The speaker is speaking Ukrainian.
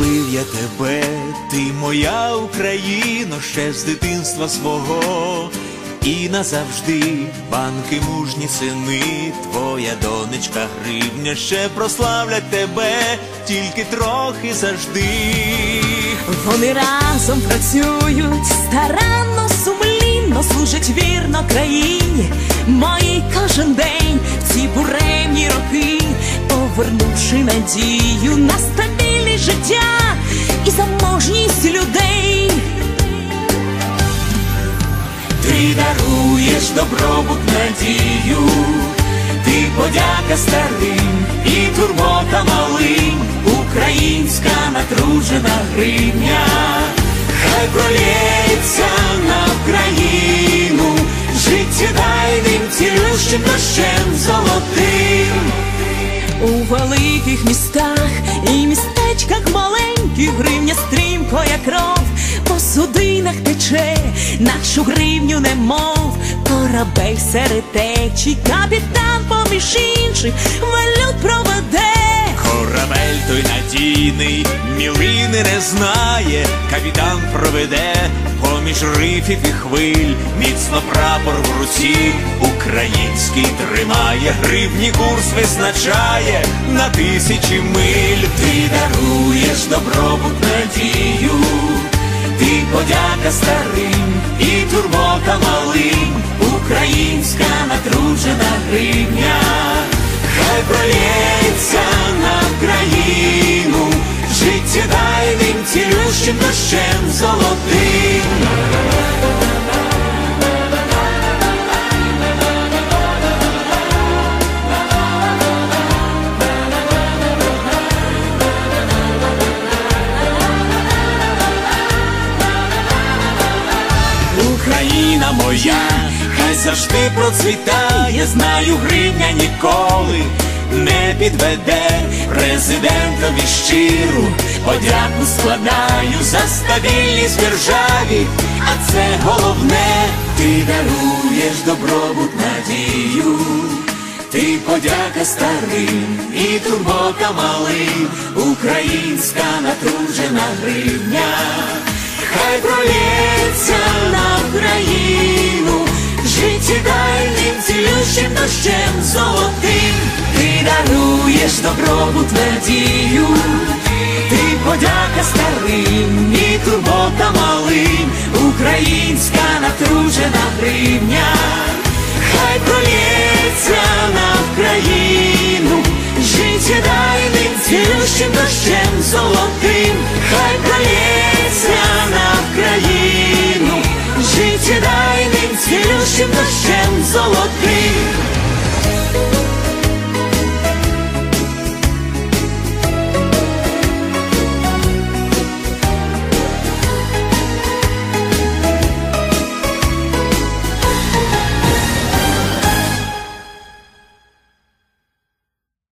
любив я тебе, ти моя Україно, ще з дитинства свого. І назавжди банки мужні сини, твоя донечка гривня ще прославлять тебе, тільки трохи завжди. Вони разом працюють старанно, сумлінно служать вірно країні. Мої кожен день повернувши надію. На стабільність життя і заможність людей. Ти даруєш добробут надію, ти подяка старим і турбота малим, українська натружена гривня, хай пролється на Україну, життя життєдайним цілющим дощем золотим. У великих містах і містечках маленьких гривня стрімко, як кров, по судинах тече нашу гривню, немов корабель серед течій, капітан поміж інших валют проведе. Корабель надійний, мілини не знає, капітан проведе поміж рифів і хвиль, міцно прапор в руці, український тримає, гривні курс визначає на тисячі миль. Ти даруєш добробут надію, ти подяка старим і турбота малим, українська натружена гривня. Хай пролється життєдайним цілющим дощем золотим. Україна моя, хай завжди процвітає, знаю, гривня ніколи не підведе президентові щиру. Подяку складаю за стабільність в державі, а це головне, ти даруєш добробут надію. Ти подяка старим і турбота малим, українська натружена гривня, хай пролється на Україну, життєдайним цілющим дощем золотим, ти даруєш добробут надію, ти подяка старим і турбота малим, українська натружена гривня. Хай пролється на Україну, життєдайним цілющим дощем золотим, хай пролється на Україну, життєдайним цілющим дощем золотим.